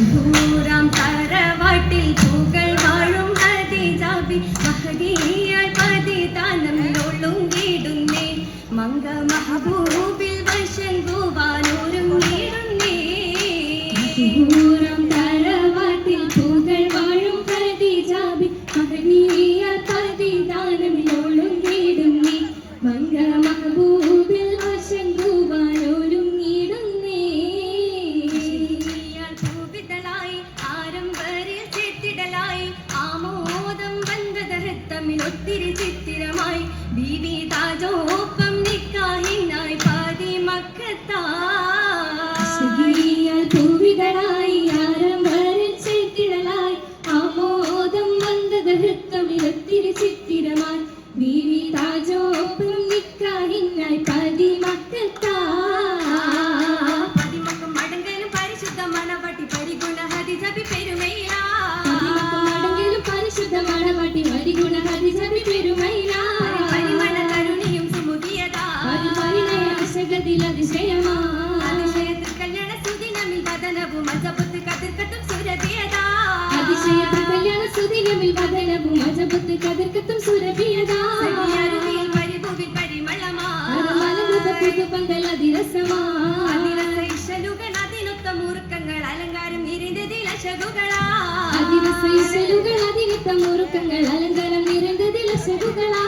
ശിഹൂരാം തറവാട്ടിൽ പൂകൾ വാഴും ഹതിജാബി മഹദീയ പതിതാനം ഒളുങ്കിടുന്നേ മംഗമ ചിത്രമിനൊത്തിരി ചിത്തിരമായി. ബീവി താജോപ്പം നിക്കാഹിനായി പാതി മക്കത്തായി പൂവികളായി അതിശയത്തിൽ അതിശയമാ അതിശയത്തിൽ കല്യാണ സുദിനമിൽ വദനവും അജപത്ത് കതിർക്കത്തും സുരഭിയത. അതിശയത്തിൽ കല്യാണ സുദിനമിൽ വദനവും അജപത്ത് കതിർക്കത്തും സുരഭിയത. പുതുപങ്കൽ അതിരസമാ. അതിരസൈശലുകൾ അതിനൊത്ത മുറുക്കങ്ങൾ അലങ്കാരം നിരന്തതിൽ അശകുകളാ അതിരസൈശലുകൾ അതിനൊത്ത മുറുക്കങ്ങൾ അലങ്കാരം നിരന്തതിൽ അശകുകളാ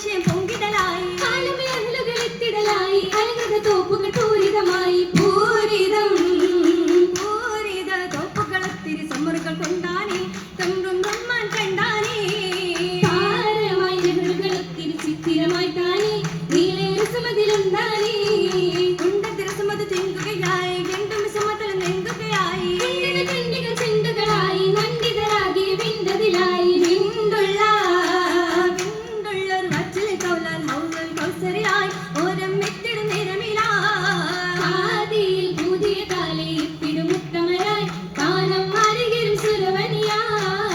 幸福。